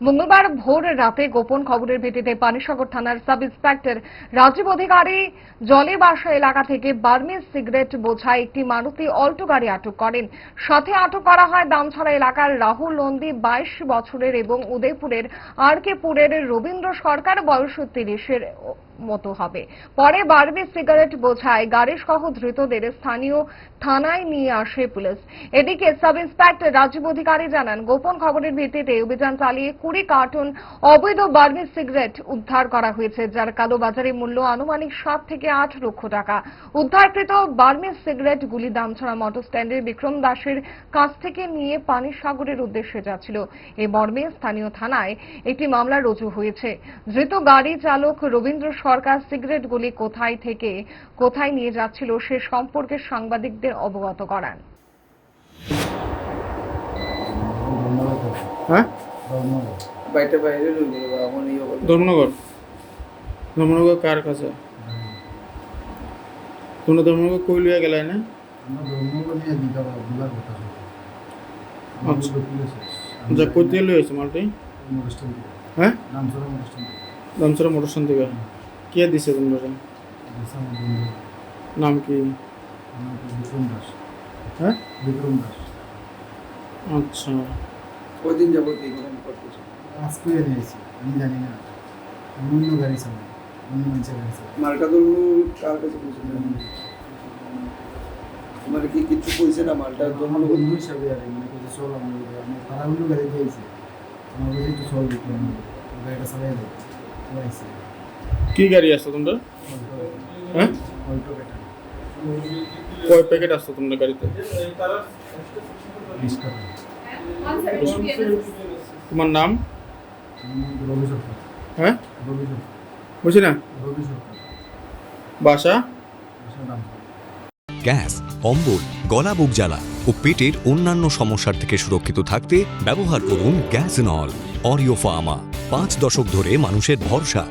মঙ্গলবার ভোর রাতে গোপন খবরের ভিত্তিতে পানিসাগর থানার সাব ইন্সপেক্টর রাজীব অধিকারী জলেবাসা এলাকা থেকে বার্মিজ সিগারেট বোঝায় একটি মারুতি অল্টো গাড়ি আটক করেন। সাথে আটক করা হয় দামছড়া এলাকার রাহুল নন্দী, বাইশ বছরের এবং উদয়পুরের আর কেপুরের রবীন্দ্র সরকার, বয়স তিরিশের। মতো হবে। পরে বার্মিজ সিগারেট বোঝায়, গাড়ি সহ ধৃতদের স্থানীয় থানায় নিয়ে আসে পুলিশ। এদিকে সাব ইন্সপেক্টর রাজীব অধিকারী জানান, গোপন খবরের ভিত্তিতে অভিযান চালিয়ে কুড়ি কার্টুন অবৈধ বার্মিজ সিগারেট উদ্ধার করা হয়েছে, যার কালোবাজারি মূল্য আনুমানিক সাত থেকে আট লক্ষ টাকা। উদ্ধারকৃত বার্মিজ সিগারেটগুলি দামছড়া মোটর স্ট্যান্ডের বিক্রম দাসের কাছ থেকে নিয়ে পানি সাগরের উদ্দেশ্যে যাচ্ছিল। এই মর্মে স্থানীয় থানায় একটি মামলা রুজু হয়েছে। ধৃত গাড়ি চালক রবীন্দ্র সরকার সিগারেটগুলি কোথায় থেকে কোথায় নিয়ে যাচ্ছিল সে সম্পর্কে সাংবাদিকদের অবগত করান। হ্যাঁ? ধর্মনগর। ধর্মনগর কার কাছে? তোমরা ধর্মনগর কই লইয়া গেলাই না? আচ্ছা। যা কই দিয়ে লই আছে মালটি হ্যাঁ? দামসরা থেকে। কে দিছে তোমরা নাম কি? বিক্রম দাস হ্যাঁ? বিক্রম দাস আচ্ছা। কদিন যাবত এই ঘটনা করতেছে আজকে এনেছি আমি জানি না। অন্য গাড়ি চালাই অন্য মানুষের গাড়ি চালাই মালটা তো কার কাছে পৌঁছে মানে কি কিছু কইছে না মালটা আমার বন্ধু হিসাবে আর কি, মানে কোথায় চল আমার আমি তারা অন্য গাড়ি দিয়েছে। আমার কাছে একটু চল দিতে আমি গাড়িটা চালাই চালাইছে। কি গাড়ি আছে তোমরা হ্যাঁ? কয় প্যাকেট আছে তোমরা গাড়িতে? তোমার নাম? হ্যাঁ? বুঝি না বাসা? গ্যাস, অম্বল, গলা বুক জ্বালা ও পেটের অন্যান্য সমস্যার থেকে সুরক্ষিত থাকতে ব্যবহার করুন গ্যাস নল, অরিও ফার্মা। পাঁচ দশক ধরে মানুষের ভরসা।